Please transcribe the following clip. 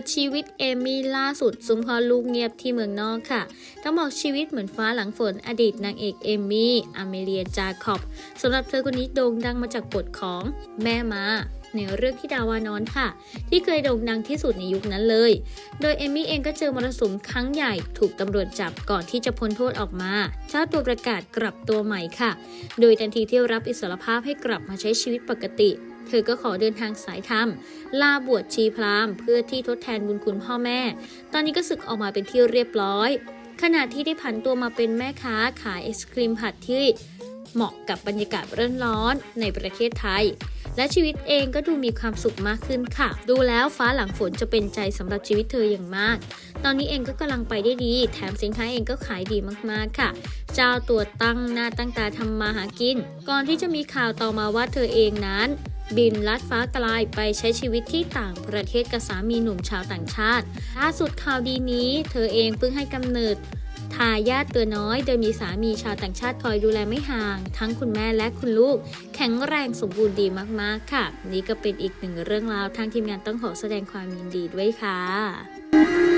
ดชีวิตเอมี่ล่าสุดซุ้มพอลูกเงียบที่เมืองนอกค่ะ ต้องบอกชีวิตเหมือนฟ้าหลังฝนอดีตนางเอกเอมี่อเมเลียจาคอบสำหรับเธอคนนี้โด่งดังมาจากบทของแม่มา ในเรื่องที่ดาวานอนค่ะ ที่เคยโด่งดังที่สุดในยุคนั้นเลย โดยเอมี่เองก็เจอมรสุมครั้งใหญ่ถูกตำรวจจับก่อนที่จะพ้นโทษออกมา เจ้าตัวประกาศกลับตัวใหม่ค่ะ โดยทันทีที่รับอิสรภาพให้กลับมาใช้ชีวิตปกติเธอก็ขอเดินทางสายธรรม ลาบวชชีพราหมณ์เพื่อที่ทดแทนบุญคุณพ่อแม่ ตอนนี้ก็ศึกออกมาเป็นที่เรียบร้อย ขณะที่ได้ผันตัวมาเป็นแม่ค้าขายไอศครีมผัดที่เหมาะกับบรรยากาศร้อนร้อนๆในประเทศไทย และชีวิตเองก็ดูมีความสุขมากขึ้นค่ะ ดูแล้วฟ้าหลังฝนจะเป็นใจสำหรับชีวิตเธออย่างมาก ตอนนี้เองก็กำลังไปได้ดี แถมสินค้าเองก็ขายดีมากๆค่ะ เจ้าตัวตั้งหน้าตั้งตาทำมาหากิน ก่อนที่จะมีข่าวต่อมาว่าเธอเองนั้นบินลัดฟ้าไกลายไปใช้ชีวิตที่ต่างประเทศกับสามีหนุ่มชาวต่างชาติล่าสุดข่าวดีนี้ เธอเองเพิ่งให้กำเนิด ทายาทตัวน้อย โดยมีสามีชาวต่างชาติคอยดูแลไม่ห่าง ทั้งคุณแม่และคุณลูก แข็งแรงสมบูรณ์ดีมากๆค่ะ นี่ก็เป็นอีกหนึ่งเรื่องราวทางทีมงานต้องขอแสดงความยินดีด้วยค่ะ